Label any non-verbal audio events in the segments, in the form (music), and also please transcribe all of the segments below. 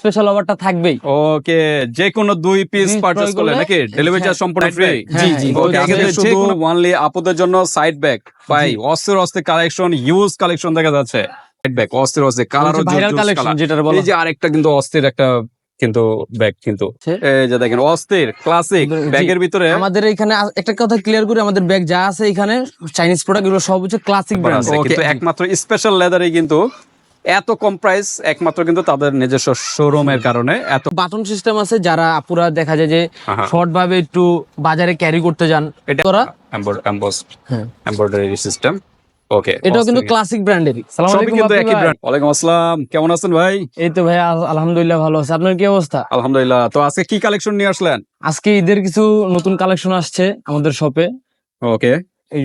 Special অফারটা থাকবেই। ওকে যে কোনো দুই পিস পারচেজ করলে নাকি? ডেলিভারি চার্জ হ্যাঁ, সম্পূর্ণ ফ্রি জি, জি। ওকে এক্ষেত্রে যে কোনো ওয়ানলি আপুদের জন্য সাইড ব্যাগ ভাই অস্থির অস্থির কালেকশন ইউজ কালেকশন দেখা যাচ্ছে। সাইড ব্যাগ অস্থির অস্থির কালার কালেকশন যেটা বলা এই যে আরেকটা কিন্তু অস্থির একটা কিন্তু ব্যাগ কিন্তু। এই যে দেখেন অস্থির ক্লাসিক ব্যাগের ভিতরে আমাদের এখানে একটা কথা ক্লিয়ার করি আমাদের ব্যাগ যা আছে এখানে চাইনিজ প্রোডাক্ট এগুলো সব হচ্ছে ক্লাসিক ব্র্যান্ড কিন্তু একমাত্র স্পেশাল লেদারে কিন্তু এত কম প্রাইস একমাত্র কিন্তু তাদের নিজস্ব শোরুমের কারণে এত বাটন সিস্টেম আছে যারা আপুরা দেখা যায় যে। শর্ট ভাবে একটু বাজারে ক্যারি করতে যান এটা হ্যাঁ। এমব্রয়ডারি সিস্টেম ওকে এটাও কিন্তু ক্লাসিক ব্র্যান্ডেরই সালাম আলাইকুম কিন্তু একই। ব্র্যান্ড ওয়ালাইকুম আসসালাম। কেমন আছেন ভাই? এই তো ভাই আলহামদুলিল্লাহ ভালো আছে। আপনার কি অবস্থা? আলহামদুলিল্লাহ। তো আজকে কি কালেকশন নিয়ে আসলেন? আজকে ঈদের কিছু নতুন কালেকশন আসছে আমাদের শপে ওকে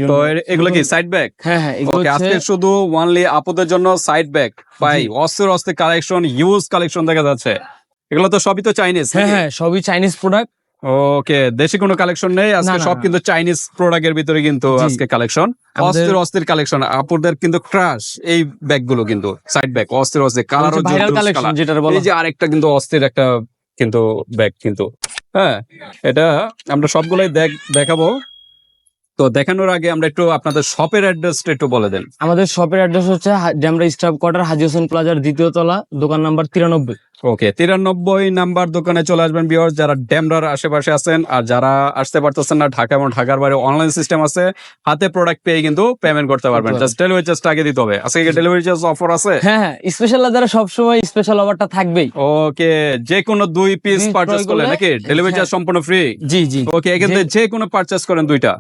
তো এগুলো কি সাইড ব্যাগ হ্যাঁ হ্যাঁ ওকে আজকে শুধু ওয়ানলি আপুদের জন্য সাইড ব্যাগ ভাই কালেকশন ইউজ কালেকশন দেখা যাচ্ছে। এগুলো তো সবই তো চাইনিজ হ্যাঁ হ্যাঁ সবই চাইনিজ প্রোডাক্ট ওকে দেশি কোনো কালেকশন নেই? আজকে সব কিন্তু চাইনিজ প্রোডাক্টের ভিতরে কিন্তু আজকে কালেকশন অস্থির অস্থির কালেকশন আপুদের কিন্তু ক্রাশ এই ব্যাগগুলো কিন্তু সাইড ব্যাগ অস্থির অস্থির। কালার কালেকশন যেটা বলা যে আরেকটা কিন্তু অস্থির একটা কিন্তু ব্যাগ কিন্তু। হ্যাঁ এটা আমরা সবগুলাই দেখ- দেখাবো। তো দেখানোর আগে আমরা একটু আপনাদের শপের অ্যাড্রেসটা একটু বলে দেন। আমাদের শপের অ্যাড্রেস হচ্ছে ড্যামরা স্টাফ কোয়ার্টার হাজি হোসেন প্লাজার দ্বিতীয় তলা দোকান নাম্বার তিরানব্বই। ওকে তিরানব্বই নাম্বার দোকানে চলে আসবেন বিয়ার যারা ড্যামরার আশেপাশে আছেন আর যারা আসতে পারতেছেন না ঢাকা এবং ঢাকার বাইরে অনলাইন সিস্টেম আছে হাতে প্রোডাক্ট পেয়ে কিন্তু পেমেন্ট করতে পারবেন। জাস্ট ডেলিভারি চার্জটা আগে দিতে হবে। আজকে ডেলিভারি চার্জ অফার আছে? হ্যাঁ হ্যাঁ স্পেশাল দ্বারা সবসময় স্পেশাল অফারটা থাকবেই। ওকে যে কোনো দুই পিস পারচেস করলে নাকি? ডেলিভারি চার্জ সম্পূর্ণ ফ্রি জি জি। ওকে এক্ষেত্রে যে কোনো পারচেস করেন দুইটা।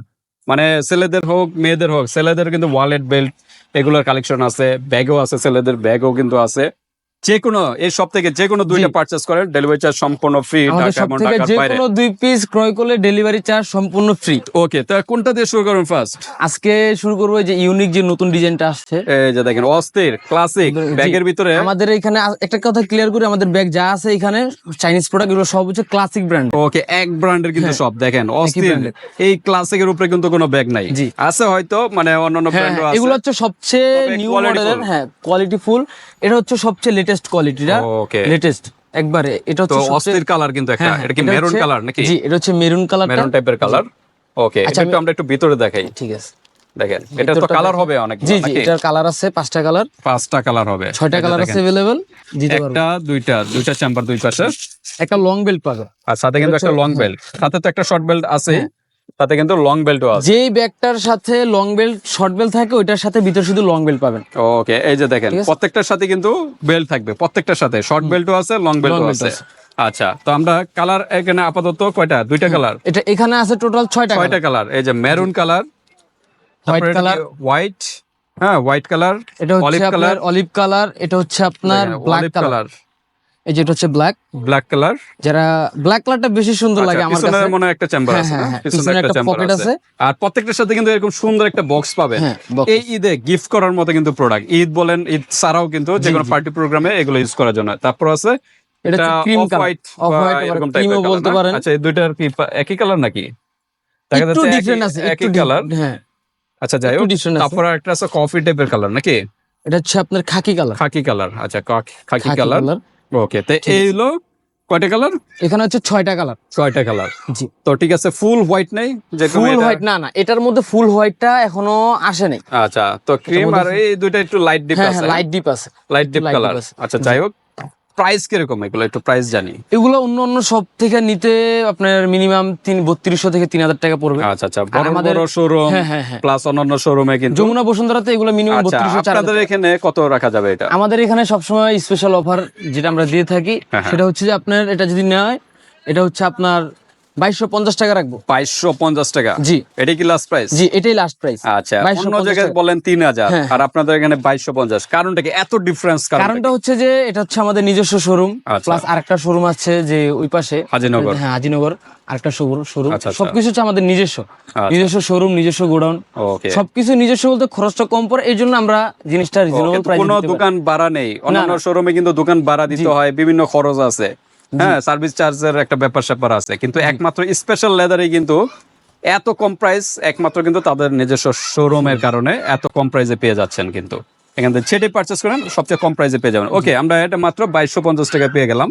মানে ছেলেদের হোক, মেয়েদের হোক, ছেলেদের কিন্তু ওয়ালেট বেল্ট এগুলোর কালেকশন আছে ব্যাগও আছে, ছেলেদের ব্যাগও কিন্তু আছে। যে কোনো এই সব থেকে যে কোনো দুইটা জি। পারচেস করেন ডেলিভারি চার্জ সম্পূর্ণ ফ্রি সব থেকে যে কোনো দুই পিস ক্রয় করলে ডেলিভারি চার্জ সম্পূর্ণ ফ্রি ওকে তা কোনটা দিয়ে শুরু করুন ফার্স্ট আজকে শুরু করব যে ইউনিক যে নতুন ডিজাইনটা আসছে। এই যে দেখেন অস্থির ক্লাসিক ব্যাগের ভিতরে। আমাদের এখানে একটা কথা ক্লিয়ার করি আমাদের ব্যাগ যা আছে এখানে চাইনিজ প্রোডাক্ট এগুলো সব হচ্ছে ক্লাসিক ব্র্যান্ড ওকে এক ব্র্যান্ডের কিন্তু হ্যাঁ, সব দেখেন অস্থির। এই ক্লাসিকের উপরে কিন্তু কোনো ব্যাগ নাই। আছে হয়তো মানে অন্যান্য ব্র্যান্ডও হ্যাঁ, আছে। এগুলো হচ্ছে সবচেয়ে নিউ মডেলের হ্যাঁ কোয়ালিটি ফুল এটা হচ্ছে সবচেয়ে লেটেস্ট কোয়ালিটিটা ওকে লেটেস্ট একবারে এটা তো হচ্ছে সবচেয়ে- অস্থির কালার কিন্তু একটা হ্যাঁ, হ্যাঁ, এটা কি এটা মেরুন হচ্ছে- কালার নাকি জি এটা হচ্ছে মেরুন কালার মেরুন টাইপের কালার ওকে আচ্ছা, এটা একটু আমি- আমরা একটু ভিতরে দেখাই ঠিক আছে দেখেন এটা তো ভিতরটা কালার দেখেন। হবে অনেক জি জি এটার কালার আছে পাঁচটা কালার পাঁচটা কালার হবে ছয়টা এই যে কালার আছে দেখেন। अवेलेबल দিতে পারবো একটা দুইটা দুইটা চেম্বার দুই পাশে একটা লং বেল্ট পাবে আর সাথে কিন্তু একটা হচ্ছে- লং বেল্ট সাথে তো একটা শর্ট বেল্ট আছে সাথে কিন্তু লং বেল্টও আছে। যেই ব্যাগটার সাথে লং বেল্ট শর্ট বেল্ট থাকে ওইটার সাথে ভিতর শুধু লং বেল্ট পাবেন। ওকে এই যে দেখেন প্রত্যেকটার সাথে কিন্তু বেল্ট থাকবে প্রত্যেকটার সাথে। শর্ট বেল্টও আছে লং বেল্টও আছে। আচ্ছা তো আমরা কালার এখানে আপাতত কয়টা? দুইটা কালার এটা এখানে আছে টোটাল ছয়টা ছয়টা কালার এই যে maroon colour white colour white হ্যাঁ হোয়াইট কালার এটা হচ্ছে আপনার কালার অলিভ কালার এটা হচ্ছে আপনার ব্ল্যাক কালার এই যে এটা হচ্ছে ব্ল্যাক ব্ল্যাক কালার যারা ব্ল্যাক কালারটা বেশি সুন্দর লাগে আমার কাছে। আচ্ছা, মনে একটা চেম্বার হ্যাঁ, আছে হ্যাঁ? হ্যাঁ, পিছনে একটা pocket আছে। আর প্রত্যেকটার সাথে কিন্তু এরকম সুন্দর একটা বক্স পাবেন। হ্যাঁ এই ঈদে গিফট করার মতো কিন্তু প্রোডাক্ট ঈদ বলেন ঈদ ছাড়াও কিন্তু যে কোনো পার্টি প্রোগ্রামে এগুলো ইউজ করার জন্য। তারপর আছে এটা ক্রিম white অফ হোয়াইট এরকম ক্রিমও বলতে পারেন। আচ্ছা এই দুইটার কি একই কালার নাকি? দেখা একটু যাচ্ছে ডিফারেন্ট আছে একই কালার হ্যাঁ। আচ্ছা যাই হোক। তারপর একটা আছে কফি টাইপের কালার নাকি? এটা হচ্ছে আপনার খাকি কালার খাকি কালার আচ্ছা খাকি কালার ওকে তো এই হলো কয়টা কালার এখানে হচ্ছে ছয়টা কালার ছয়টা কালার জি। তো ঠিক আছে ফুল হোয়াইট নাই? যে ফুল হোয়াইট না না এটার মধ্যে ফুল হোয়াইটটা এখনও আসে নাই। আচ্ছা তো ক্রিম আর এই দুইটা একটু লাইট ডিপ হ্যাঁ আছে হ্যাঁ লাইট ডিপ আছে। লাইট ডিপ কালার আছে। আচ্ছা যাই হোক প্রাইস কীরকম এগুলো? একটু প্রাইস জানি। এগুলো অন্য অন্য সব থেকে নিতে আপনার মিনিমাম তিন বত্রিশশো থেকে তিন হাজার টাকা পড়বে। আচ্ছা আচ্ছা। বড় বড় শোরুম হ্যাঁ হ্যাঁ হ্যাঁ। প্লাস অন্যান্য শোরুমে কিন্তু যমুনা বসুন্ধরাতে এগুলো মিনিমাম আচ্ছা বত্রিশশো আপনাদের এখানে কত রাখা যাবে এটা? আমাদের এখানে সবসময় স্পেশাল অফার যেটা আমরা দিয়ে থাকি হ্যাঁ, হ্যাঁ। সেটা হচ্ছে যে আপনার এটা যদি নেয় এটা হচ্ছে আপনার বাইশশো পঞ্চাশ টাকা রাখব। বাইশশো পঞ্চাশ টাকা? জি। এটা কি লাস্ট প্রাইস জি এটাই লাস্ট প্রাইস আচ্ছা অন্য জায়গায় বলেন তিন হাজার হ্যাঁ, আর আপনাদের এখানে বাইশশো পঞ্চাশ। কারণটা কি? এত ডিফারেন্স কারণটা হচ্ছে যে এটা হচ্ছে আমাদের নিজস্ব শোরুম আচ্ছা। প্লাস আরেকটা শোরুম আছে যে ওই পাশে। হাজিনগর। হ্যাঁ হাজিনগর আরেকটা শোরুম আচ্ছা। সবকিছু হচ্ছে আমাদের নিজস্ব। নিজস্ব শোরুম নিজস্ব গোডাউন। সবকিছু নিজস্ব বলতে খরচটা কম পড়ে এই জন্য আমরা জিনিসটা রিজনেবল প্রাইস কোনো দোকান ভাড়া নেই। অন্যান্য শোরুমে কিন্তু দোকান ভাড়া দিতে হয় বিভিন্ন খরচ আছে। হ্যাঁ সার্ভিস চার্জের একটা ব্যাপার স্যাপার আছে। কিন্তু একমাত্র স্পেশাল লেদারে কিন্তু এত কম প্রাইস একমাত্র কিন্তু তাদের নিজস্ব শোরুমের কারণে এত কম প্রাইসে পেয়ে যাচ্ছেন কিন্তু। এখান থেকে ছেটে পারচেস করেন সবচেয়ে কম প্রাইসে পেয়ে যাবেন। ওকে আমরা এটা মাত্র বাইশশো পঞ্চাশ টাকা পেয়ে গেলাম।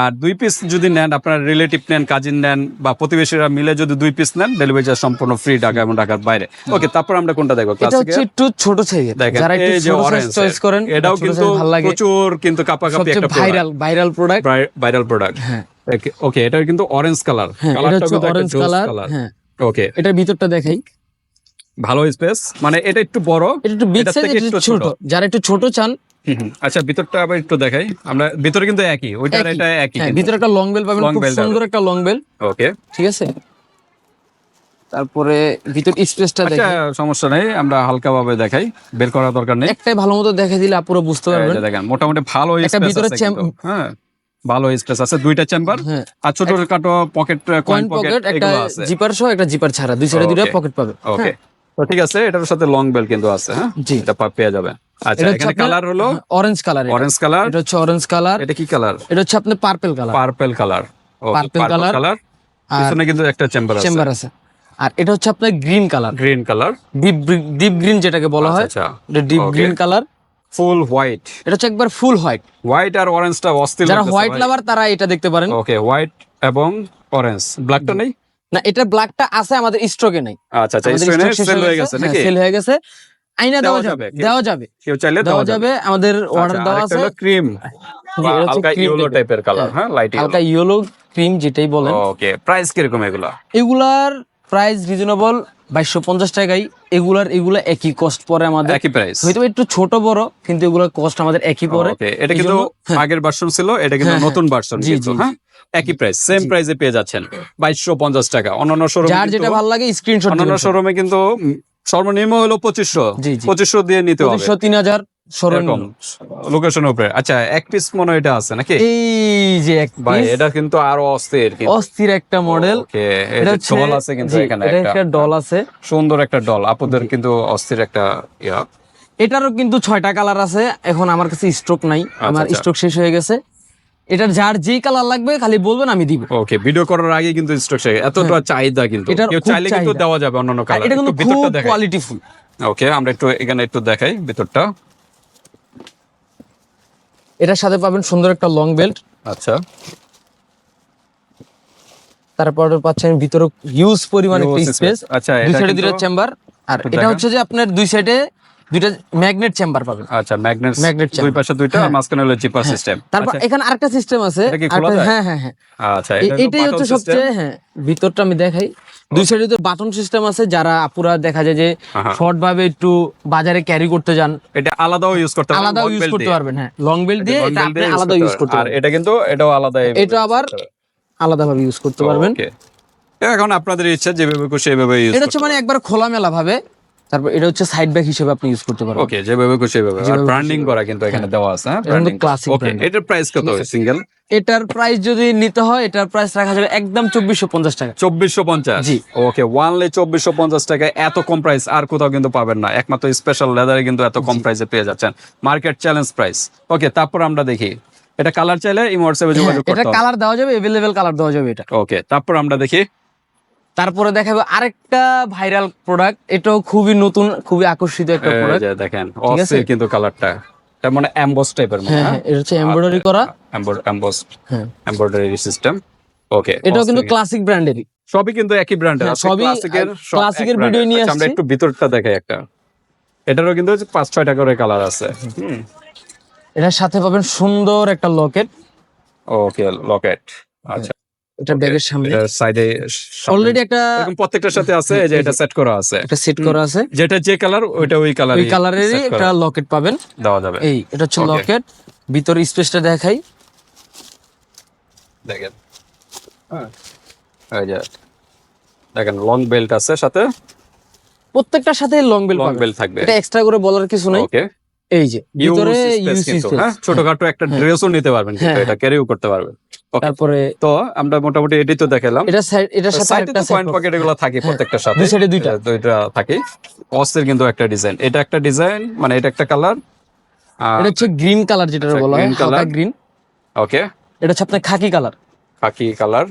আর দুই পিস যদি নেন আপনার রিলেটিভ নেন কাজিন নেন বা প্রতিবেশীরা মিলে যদি দুই পিস নেন ডেলিভারি চার্জ সম্পূর্ণ ফ্রি ঢাকা এবং ঢাকার বাইরে। ওকে তারপর আমরা কোনটা দেখব? এটা হচ্ছে একটু ছোট সাইজের দেখেন এই যে অরেঞ্জ চয়েস করেন এটাও কিন্তু প্রচুর কিন্তু কাপাকাপি একটা viral viral product viral product okay এটা কিন্তু অরেঞ্জ কালার এটা হচ্ছে অরেঞ্জ কালার ওকে এটার ভিতরটা দেখাই। ভালো স্পেস মানে এটা একটু বড় এটা একটু বিগ সাইজ একটু ছোট। যারা একটু ছোট চান। আচ্ছা ভিতরটা আবার একটু দেখাই। আমরা ভিতরে কিন্তু একই ওইটা এটা একই হ্যাঁ ভিতরে একটা লং বেল পাবেন খুব সুন্দর একটা লং বেল ওকে ঠিক আছে? তারপরে ভিতর স্পেসটা আচ্ছা দেখেন সমস্যা নেই আমরা হালকা ভাবে দেখাই। বের করার দরকার নেই। একটাই ভালো মতো দেখে দিলে আপুরো বুঝতে পারবেন। দেখেন মোটামুটি ভালো একটা ভিতরে হ্যাঁ ভালো স্পেস আছে দুইটা চেম্বার হ্যাঁ। আর ছোট খাটো পকেট কয়েন পকেট পকেট একটা জিপার সহ একটা জিপার ছাড়া। দুই সাইডে দুইটা পকেট পাবে। ওকে তো ঠিক আছে এটার সাথে লং বেল কিন্তু আছে হ্যাঁ? জি। এটা পেয়ে যাবে। আচ্ছা এখানে কালার হলো? অরেঞ্জ কালার অরেঞ্জ কালার এটা হচ্ছে অরেঞ্জ কালার এটা কি কালার এটা হচ্ছে আপনার purple colour purple colour Purple colour, colour পিছনে কিন্তু একটা চেম্বার আছে। চেম্বার আছে। আর এটা হচ্ছে আপনার green colour green colour deep deep green যেটাকে বলা হয়। আচ্ছা এটা deep. Green colour full white এটা হচ্ছে একবার ফুল হোয়াইট হোয়াইট আর অরেঞ্জটা অস্থির যারা হোয়াইট লাভার তারা এটা দেখতে পারেন। ওকে হোয়াইট এবং অরেঞ্জ ব্ল্যাকটা নেই? না এটা ব্ল্যাকটা আছে আমাদের স্টকে নাই। আচ্ছা আচ্ছা সেল হয়ে গেছে। নাকি? সেল হয়ে গেছে। আইনা দেওয়া যাবে? দেওয়া যাবে। কেউ চাইলে দেওয়া যাবে। আমাদের অর্ডার দেওয়া আছে। ক্রিম (laughs) হালকা ইয়েলো টাইপের কালার হ্যাঁ লাইট হালকা ইয়েলো ক্রিম যেটাই বলেন। ওকে প্রাইস কীরকম এগুলা? এগুলার প্রাইস রিজনেবল বাইশশো পঞ্চাশ টাকাই। এগুলার এগুলা একই কস্ট পরে আমাদের। একই প্রাইস হয়তো একটু ছোট বড় কিন্তু এগুলোর কস্ট আমাদের একই পরে এটা কিন্তু আগের ভার্সন ছিল এটা কিন্তু হ্যাঁ, হ্যাঁ। নতুন ভার্সন জি, জি, হ্যাঁ? একই প্রাইস সেম প্রাইসে পেয়ে যাচ্ছেন বাইশশো পঞ্চাশ টাকা। অন্যান্য শোরুমে যার যেটা ভালো লাগে স্ক্রিনশট অন্যান্য শোরুমে কিন্তু সর্বনিম্ন হলো পঁচিশশো। পঁচিশশো দিয়ে নিতে হবে। তিন হাজার। উপরে। আচ্ছা এক পিস মনে হয় এটা আছে নাকি? এই যে এক ভাই এটা কিন্তু আরও অস্থির অস্থির একটা মডেল এটা এটা ডল আছে কিন্তু এখানে একটা। ডল আছে। সুন্দর একটা ডল আপুদের কিন্তু অস্থির একটা ইয়া। এটারও কিন্তু ছয়টা কালার আছে এখন আমার কাছে স্টক নাই আমার আচ্ছা। স্টক শেষ হয়ে গেছে। এটার যার যেই কালার লাগবে খালি বলবেন আমি দিব। ওকে ভিডিও করার আগে কিন্তু স্টক এতটা চাহিদা কিন্তু। হ্যাঁ। কেউ চাইলে কিন্তু দেওয়া যাবে অন্যান্য কালার এটা কিন্তু একটু খুব কোয়ালিটিফুল ওকে আমরা একটু এখানে একটু দেখাই ভিতরটা। এটার সাথে পাবেন সুন্দর একটা লং বেল্ট আচ্ছা। তারপর পাচ্ছেন ভিতরে হিউজ পরিমাণ একটা স্পেস আচ্ছা, দুই সাইডে দুটো চেম্বার আর এটা হচ্ছে যে আপনার দুই সাইডে দুইটা ম্যাগনেট চেম্বার পাবেন। আচ্ছা ম্যাগনেট Magnet দুই পাশে দুইটা আর মাঝখানে হলো জিপার সিস্টেম তারপর এখানে আরেকটা সিস্টেম আছে? হ্যাঁ হ্যাঁ হ্যাঁ। আচ্ছা এটাই হচ্ছে সবচেয়ে হ্যাঁ ভিতরটা আমি দেখাই। দুই সাইডে তো বাটন সিস্টেম আছে যারা আপুরা দেখা যায় যে শর্ট ভাবে একটু বাজারে ক্যারি করতে যান। এটা আলাদাও ইউজ করতে পারবেন আলাদাও ইউজ করতে পারবেন হ্যাঁ। লং বেল্ট দিয়ে এটা আপনি আলাদা ইউজ করতে আর এটা কিন্তু এটাও আলাদা এটা আবার আলাদাভাবে ইউজ করতে পারবেন। এখন আপনাদের ইচ্ছা যেভাবে খুশি সেভাবে ইউজ এটা হচ্ছে মানে একবার খোলামেলা ভাবে তারপর এটা হচ্ছে সাইড ব্যাগ হিসেবে আপনি ইউজ করতে পারবেন। ওকে যেভাবে খুশি সেভাবে আর ব্র্যান্ডিং করা কিন্তু এখানে দেওয়া আছে হ্যাঁ এটা branding। classic ওকে এটার প্রাইস কত সিঙ্গেল এটার প্রাইস যদি নিতে হয় এটার প্রাইস রাখা যাবে একদম চব্বিশশো পঞ্চাশ টাকা। চব্বিশশো পঞ্চাশ? জি। ওকে ওয়ানলি চব্বিশশো পঞ্চাশ টাকায় এত কম প্রাইস আর কোথাও কিন্তু পাবেন না। একমাত্র স্পেশাল লেদারে কিন্তু এত কম প্রাইসে পেয়ে যাচ্ছেন। মার্কেট চ্যালেঞ্জ প্রাইস ওকে তারপর আমরা দেখি। এটা কালার চাইলে এই হোয়াটসঅ্যাপে যোগাযোগ হ্যাঁ, এটা করতে হবে। কালার দেওয়া যাবে এভেলেবেল কালার দেওয়া যাবে এটা। ওকে তারপর আমরা দেখি। তারপরে দেখাবে আরেকটা ভাইরাল প্রোডাক্ট এটাও খুবই নতুন খুবই আকর্ষিত একটা প্রোডাক্ট দেখেন অস্থির কিন্তু কালারটা তার মানে অ্যাম্বস টাইপের মনে এটা হচ্ছে এমব্রয়ডারি করা। হ্যাঁ। এমব্রয়ডারি সিস্টেম ওকে এটাও কিন্তু ক্লাসিক ব্র্যান্ডেরই সবই কিন্তু একই ব্র্যান্ডের সবই সবই, ক্লাসিকের ভিডিও classic এর video নিয়ে আমরা একটু ভিতরটা দেখাই একটা। এটারও কিন্তু পাঁচ ছয়টা করে কালার আছে। হুম। এটার সাথে পাবেন সুন্দর একটা লকেট ওকে লকেট আচ্ছা। এটা ব্যাগের সামনে। সাইডে অলরেডি একটা এরকম প্রত্যেকটার সাথে আছে যে এটা সেট করা আছে। একটা সেট করা আছে। যেটা যে কালার ওইটা ওই কালার ওই কালারেরই একটা লকেট পাবেন। দেওয়া যাবে। এই এটা হচ্ছে লকেট ভিতর স্পেসটা দেখাই। দেখেন। হ্যাঁ। এই যে দেখেন লং বেল্ট আছে সাথে। প্রত্যেকটার সাথে লং বেল লং বেল্ট থাকবে। এটা এক্সট্রা করে বলার কিছু নাই। ওকে এই যে ভিতরে হ্যাঁ? ছোটখাটো একটা ড্রেসও নিতে পারবেন হ্যাঁ, এটা ক্যারিও করতে পারবেন. তারপরে তো আমরা মোটামুটি এটাই তো দেখালাম। এটা সাইড এটার সাথে একটা পয়েন্ট পকেট এগুলো থাকে প্রত্যেকটার সাথে। দুই এ দুইটা। দুইটা থাকে। অস্থির কিন্তু একটা ডিজাইন এটা একটা ডিজাইন মানে এটা একটা কালার এটা হচ্ছে গ্রিন কালার যেটা বলা হয় হালকা গ্রিন ওকে এটা হচ্ছে আপনার খাকি কালার খাকি কালার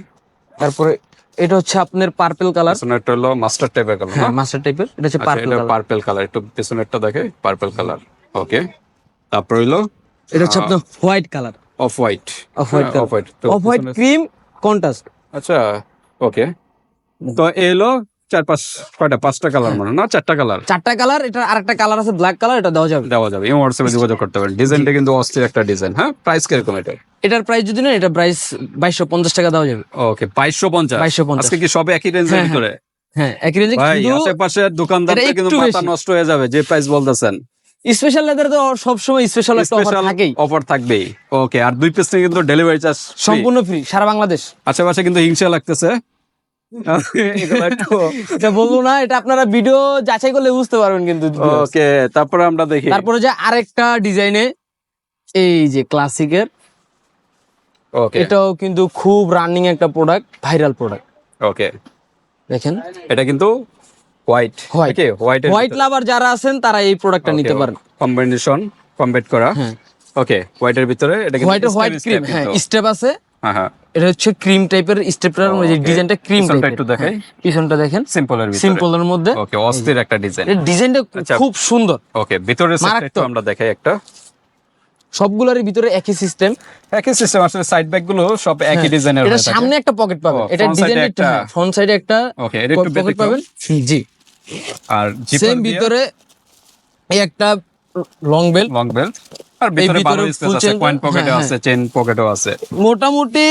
তারপরে এটা হচ্ছে আপনার পার্পল কালার পিছনেরটা হলো মাস্টার টাইপের কালার হ্যাঁ মাস্টার টাইপের এটা হচ্ছে পার্পল কালার পার্পল কালার একটু পিছনেরটা দেখে পার্পল কালার ওকে তারপর হইল? এটা হচ্ছে আপনার white colour off white off white off white off white cream contrast আচ্ছা ওকে তো এলো চার পাঁচ কয়টা? পাঁচটা কালার মানে না? চারটা কালার চারটা কালার এটা আরেকটা কালার আছে ব্ল্যাক কালার এটা দেওয়া যাবে। দেওয়া যাবে। এই হোয়াটসঅ্যাপে যোগাযোগ করতে পারেন। ডিজাইনটা কিন্তু অস্থির একটা ডিজাইন হ্যাঁ? প্রাইস কীরকম এটা এটার প্রাইস যদি না এটা প্রাইস বাইশশো পঞ্চাশ টাকা দেওয়া যাবে। ওকে বাইশশো পঞ্চাশ। 2250 আজকে কি সবে একই রেঞ্জের হ্যাঁ, ভিতরে? হ্যাঁ একই রেঞ্জে কিন্তু আশেপাশে দোকানদার কিন্তু মাথা নষ্ট হয়ে যাবে যে প্রাইস বলতেছেন। স্পেশাল লেদার তো সবসময় স্পেশাল একটা অফার থাকেই। অফার থাকবেই। ওকে আর দুই পিস কিন্তু ডেলিভারি চার্জ সম্পূর্ণ ফ্রি সারা বাংলাদেশ। আশেপাশে কিন্তু হিংসা লাগতেছে। এটা বলব না এটা আপনারা ভিডিও যাচাই করলে বুঝতে পারবেন কিন্তু ওকে তারপরে আমরা দেখি। তারপরে যে আরেকটা ডিজাইনে এই যে ক্লাসিকের ওকে এটাও কিন্তু খুব রানিং একটা প্রোডাক্ট ভাইরাল প্রোডাক্ট ওকে দেখেন। এটা কিন্তু white okay white white lover যারা আছেন তারা এই প্রোডাক্টটা নিতে পারেন। কম্বিনেশন কমপ্লিট করা। হ্যাঁ। ওকে হোয়াইটের ভিতরে এটা হোয়াইট হোয়াইট ক্রিম হ্যাঁ স্টেপ আছে। হ্যাঁ হ্যাঁ। এটা হচ্ছে ক্রিম টাইপের স্টেপটার যে Okay. ডিজাইনটা ক্রিম টাইপের একটু দেখাই। পিছনটা দেখেন। সিম্পলের ভিতরে। সিম্পলের মধ্যে। ওকে অস্থির একটা ডিজাইন ডিজাইনটা আচ্ছা। খুব সুন্দর। ওকে ভিতরের সেটটা আমরা দেখাই একটা। সবগুলোরই ভিতরে একই সিস্টেম একই সিস্টেম আসলে সাইড ব্যাগগুলো সব একই ডিজাইনের এটা সামনে একটা পকেট পাবেন। এটা ডিজাইন একটা ফ্রন্ট সাইডে একটা ওকে এটা একটু পকেট পাবেন। জি। আর জিপার সেম ভিতরে এই একটা লং বেল লং বেল্ট আর ভিতরে বারো ভালো স্পেস আছে কয়েন পকেটও হ্যাঁ, আছে চেন পকেটও আছে। মোটামুটি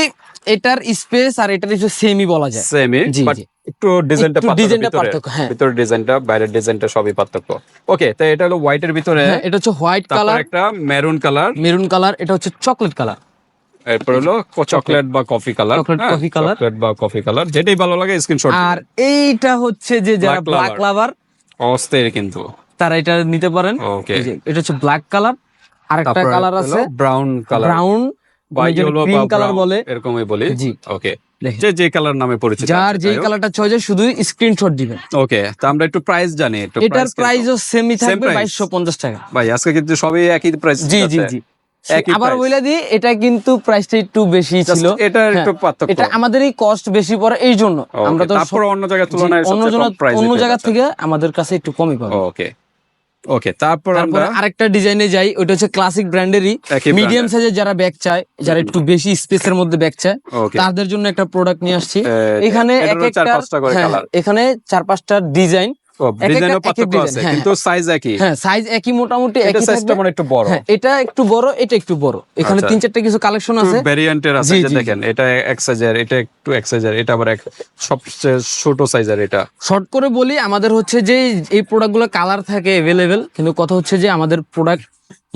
এটার স্পেস আর এটার একটু সেমই বলা যায়। সেমই বাট একটু ডিজাইনটা পার্থক্য ডিজাইনটা ভিতরে। পার্থক্য, হ্যাঁ। ভিতরের ডিজাইনটা বাইরের ডিজাইনটা সবই পার্থক্য। ওকে তো এটা হলো হোয়াইটের ভিতরে। হ্যাঁ এটা হচ্ছে হোয়াইট তারপর কালার একটা মেরুন কালার মেরুন কালার এটা হচ্ছে চকলেট কালার এরপর হলো চকলেট বা coffee colour Chocolate, coffee colour। Chocolate বা কফি কালার যেটাই ভালো লাগে স্ক্রিনশট আর এইটা হচ্ছে যে যারা ব্ল্যাক। লাভার অস্থির কিন্তু। তারা এটা নিতে পারেন। ওকে এটা হচ্ছে ব্ল্যাক কালার আর একটা কালার আছে। ব্রাউন কালার ব্রাউন বা ইয়েলো বা কালার বলে? এরকমই বলি। জি। ওকে যে যে কালার নামে পরিচিত। যার আছে, যেই যাই হোক। কালারটা চয়েছে শুধু স্ক্রিনশট দিবেন। ওকে তো আমরা একটু প্রাইস জানি এটার প্রাইসও সেমই থাকবে টাকা। ভাই আজকে কিন্তু সবই একই প্রাইস জি জি জি। আবার price। বলে দিই এটা কিন্তু প্রাইসটা একটু বেশি ছিল। এটা হ্যাঁ, একটু পার্থক্য। এটা আমাদেরই কস্ট বেশি পড়ে এই জন্য আমরা তো অন্য জায়গার তুলনায় অন্য জায়গা থেকে আমাদের কাছে একটু কমই পাবে। ওকে ওকে তারপর আমরা আরেকটা ডিজাইনে যাই ওটা হচ্ছে ক্লাসিক ব্র্যান্ডেরই মিডিয়াম সাইজের যারা ব্যাগ চায় যারা একটু বেশি স্পেসের মধ্যে ব্যাগ চায় তাদের জন্য একটা প্রোডাক্ট নিয়ে আসছি। এখানে এক একটা হ্যাঁ, এখানে চার পাঁচটা ডিজাইন ডিজাইনও পার্থক্য আছে হ্যাঁ, কিন্তু সাইজ একই। হ্যাঁ সাইজ একই মোটামুটি একই সাইজটা মানে একটু বড়। হ্যাঁ এটা একটু বড় এটা একটু বড়। এখানে আচ্ছা। তিন চারটা কিছু কালেকশন আছে। ভ্যারিয়েন্টের আছে যে দেখেন এটা এক সাইজের এটা একটু এক সাইজের এটা আবার এক সবচেয়ে ছোট সাইজের এটা। শর্ট করে বলি আমাদের হচ্ছে যে এই প্রোডাক্টগুলো কালার থাকে এভেলেবেল কিন্তু কথা হচ্ছে যে আমাদের প্রোডাক্ট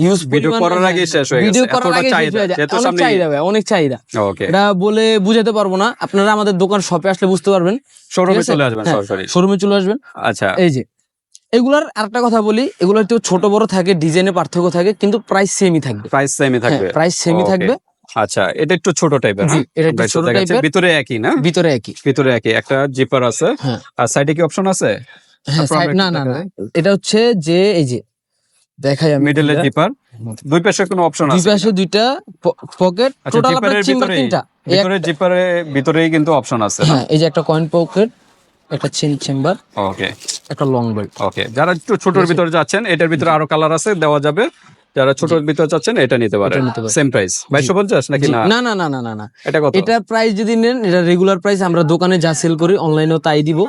ইউজ ভিডিও করার আগে শেষ হয়ে ভিডিও করার আগে শেষ হয়ে যায়। অনেক চাহিদা অনেক চাহিদা। এটা বলে বুঝাতে পারব না। আপনারা আমাদের দোকান শপে আসলে বুঝতে পারবেন। শোরুমে? চলে আসবেন হ্যাঁ, সরাসরি শোরুমে চলে আসবেন। আচ্ছা। এই যে এগুলার আরেকটা কথা বলি এগুলো একটু ছোট বড় থাকে ডিজাইনে পার্থক্য থাকে কিন্তু প্রাইস সেমই থাকবে। প্রাইস সেমই থাকবে। প্রাইস সেমই থাকবে। আচ্ছা এটা একটু ছোট টাইপের এটা একটু ছোট টাইপের। ভিতরে একই না? ভিতরে একই। ভিতরে একই একটা জিপার আছে। হ্যাঁ। আর সাইডে কি অপশন আছে? হ্যাঁ না না না। এটা হচ্ছে যে এই যে দেখাই আমি মিডলে। জিপার দুই পাশে কোনো অপশন দুই পাশে দুইটা পকেট টোটাল আপনার চেম্বার তিনটা। ভিতরে জিপারে ভিতরেই কিন্তু অপশন আছে। হ্যাঁ এই যে একটা কয়েন পকেট একটা চেন চেম্বার ওকে একটা লং বেল্ট ওকে যারা একটু ছোটর ভিতরে যাচ্ছেন এটার ভিতরে আরও কালার আছে দেওয়া যাবে। যারা ছোটর ভিতরে যাচ্ছেন এটা নিতে পারেন। সেম প্রাইস বাইশশো পঞ্চাশ নাকি না? না না না না না না। এটা কত? এটা প্রাইস যদি নেন এটা রেগুলার প্রাইস আমরা দোকানে যা সেল করি অনলাইনেও তাই দিব।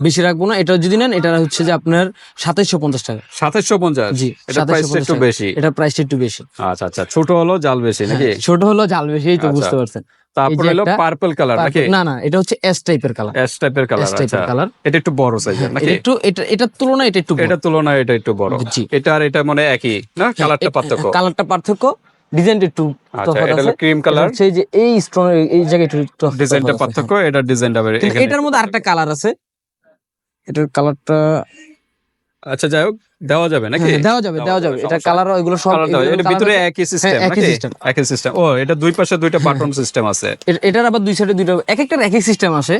বেশি রাখব না। এটা যদি নেন এটা হচ্ছে যে আপনার সাতাইশশো পঞ্চাশ টাকা। সাতাশশো পঞ্চাশ? জি এটা প্রাইস 2750 একটু বেশি। এটা প্রাইসটা একটু বেশি। আচ্ছা আচ্ছা ছোট হলো জাল বেশি নাকি? ছোট হলো জাল বেশি এই তো আচ্ছা। বুঝতে পারছেন। তারপরে হলো পার্পল কালার নাকি? না না এটা হচ্ছে এস টাইপের কালার এস টাইপের কালার আচ্ছা। কালার এটা একটু বড় সাইজের নাকি? একটু এটা এটার তুলনায় এটা একটু। এটার তুলনায় এটা একটু বড়। জি। এটা আর এটা মানে একই না? কালারটা পার্থক্য? কালারটা পার্থক্য ডিজাইনটা একটু আচ্ছা এটা হলো ক্রিম কালার এই যে এই স্টোন এই জায়গায় একটু ডিজাইনটা পার্থক্য হ্যাঁ। এটার ডিজাইনটা এটার মধ্যে আরেকটা কালার আছে। এটার কালারটা আচ্ছা যাই হোক দেওয়া যাবে নাকি? দেওয়া যাবে দেওয়া যাবে। এটা কালার এগুলো সব এটা ভিতরে একই সিস্টেম হ্যাঁ, একই system। একই সিস্টেম ও এটা দুই পাশে দুইটা বাটন সিস্টেম আছে। এটার আবার দুই সাইডে দুইটা এক একটার এক এক সিস্টেম আছে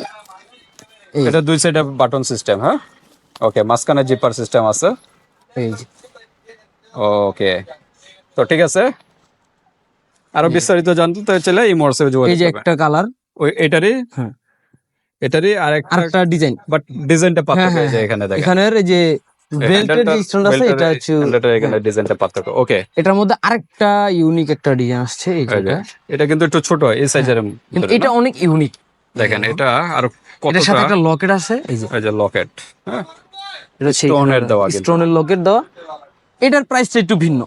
এটা দুই সাইডে বাটন সিস্টেম হ্যাঁ? ওকে মাঝখানে জিপার সিস্টেম আছে। এই ওকে তো ঠিক আছে। আরও বিস্তারিত জানতে তো চাইলে এই মোরসে এই যে একটা কালার। ওই এটারই? হ্যাঁ। এটারই আরেকটা ডিজাইন বাট ডিজাইনটা হ্যাঁ হ্যাঁ হয়েছে এখানে দেখেন। এখানের যে বেল্টের যে আছে এটা হচ্ছে এখানে ডিজাইনটা পার্থক্য। ওকে এটার মধ্যে আরেকটা ইউনিক একটা ডিজাইন আসছে এই এটা। কিন্তু একটু ছোট এই সাইজের কিন্তু এটা অনেক ইউনিক দেখেন এটা আর এটার সাথে একটা লকেট আছে এই যে। এই যে লকেট হ্যাঁ। এটা Stone দেওয়া স্টোনের লকেট দেওয়া। এটার প্রাইসটা একটু ভিন্ন।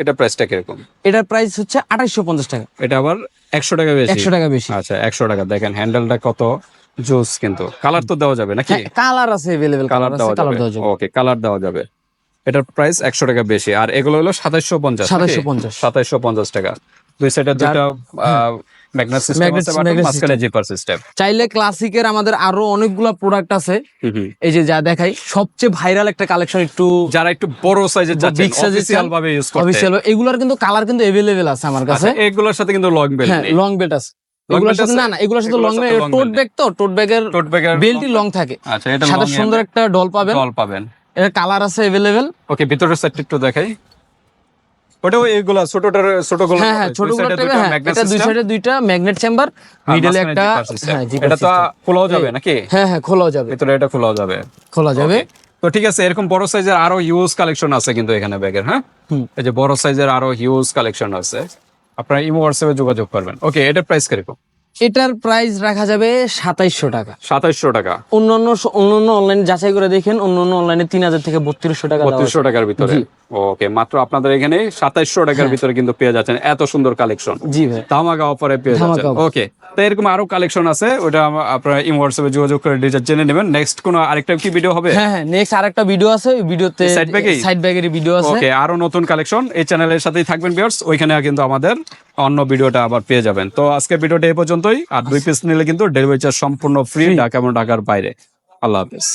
এটা প্রাইসটা কীরকম? এটার প্রাইস হচ্ছে আঠাইশো পঞ্চাশ টাকা। এটা আবার একশো টাকা বেশি? একশো টাকা বেশি। আচ্ছা একশো টাকা। দেখেন হ্যান্ডেলটা কত? জুস কিন্তু। কালার তো দেওয়া যাবে নাকি? কালার আছে অ্যাভেলেবেল কালার দেওয়া যাবে। ওকে কালার দেওয়া যাবে। এটার প্রাইস একশো টাকা বেশি। আর এগুলো হলো সাতাইশশো পঞ্চাশ 2750 সাতাইশশো পঞ্চাশ। টাকা। দুই দুইটা ম্যাগনেট সিস্টেম জিপার সিস্টেম চাইলে ক্লাসিকের আমাদের আরও অনেকগুলা প্রোডাক্ট আছে। এই যে যা দেখাই সবচেয়ে ভাইরাল একটা কালেকশন একটু যারা একটু বড় সাইজের এর অফিসিয়াল ভাবে ইউজ করতে। অফিসিয়াল এগুলার কিন্তু কালার কিন্তু অ্যাভেলেবেল আছে আমার কাছে। আচ্ছা এগুলোর সাথে কিন্তু লং বেল্ট হ্যাঁ লং বেল্ট আছে। এগুলোর সাথে না না এগুলোর সাথে লং টোট ব্যাগ তো টোট ব্যাগের টোট ব্যাগের বেল্টই লং থাকে। আচ্ছা এটা সাথে সুন্দর একটা ডল পাবেন। জল পাবেন। এর কালার আছে অ্যাভেলেবেল ওকে ভিতরের সাইডটা একটু দেখাই। ওটাও এইগুলা ছোটটার ছোটগুলো হ্যাঁ হ্যাঁ ছোটগুলো হ্যাঁ এটা দুই সাইডে দুইটা ম্যাগনেট চেম্বার মিডলে একটা হ্যাঁ এটা তো খোলাও যাবে নাকি? হ্যাঁ হ্যাঁ যাবে। ভিতরে এটা খোলাও যাবে। খোলা যাবে। তো ঠিক আছে এরকম বড় সাইজের আরও হিউজ কালেকশন আছে কিন্তু এখানে ব্যাগের হ্যাঁ? হুম। এই যে বড় সাইজের আরও হিউজ কালেকশন আছে। আপনারা ইমো হোয়াটসঅ্যাপে যোগাযোগ করবেন। ওকে এটার প্রাইস কীরকম এটার প্রাইস রাখা যাবে সাতাইশশো টাকা। সাতাইশশো টাকা। অন্যান্য অন্যান্য অনলাইন যাচাই করে দেখেন অন্যান্য অনলাইনে তিন হাজার থেকে বত্রিশশো টাকা। বত্রিশশো টাকার ভিতরে। ওকে মাত্র আপনাদের এখানে সাতাইশশো টাকার হ্যাঁ। ভিতরে কিন্তু পেয়ে যাচ্ছেন। এত সুন্দর কালেকশন জি ভাই। ধামাকা অফারে পেয়ে যাচ্ছেন। ওকে তো এরকম আরও কালেকশন আছে ওটা আপনারা ইম হোয়াটসঅ্যাপে যোগাযোগ করে ডিজাইন জেনে নেবেন। নেক্সট কোন আরেকটা কি ভিডিও হবে? হ্যাঁ হ্যাঁ নেক্সট আরেকটা ভিডিও আছে ওই ভিডিওতে সাইড ব্যাগে সাইড ব্যাগের ভিডিও আছে। ওকে আরও নতুন কালেকশন এই চ্যানেলের সাথেই থাকবেন ভিউয়ার্স ওইখানে কিন্তু আমাদের অন্য ভিডিওটা আবার পেয়ে যাবেন। তো আজকে ভিডিওটা এই পর্যন্তই আর দুই পিস নিলে কিন্তু ডেলিভারি চার্জ সম্পূর্ণ ফ্রি ঢাকা এবং ঢাকার বাইরে। আল্লাহ হাফেজ।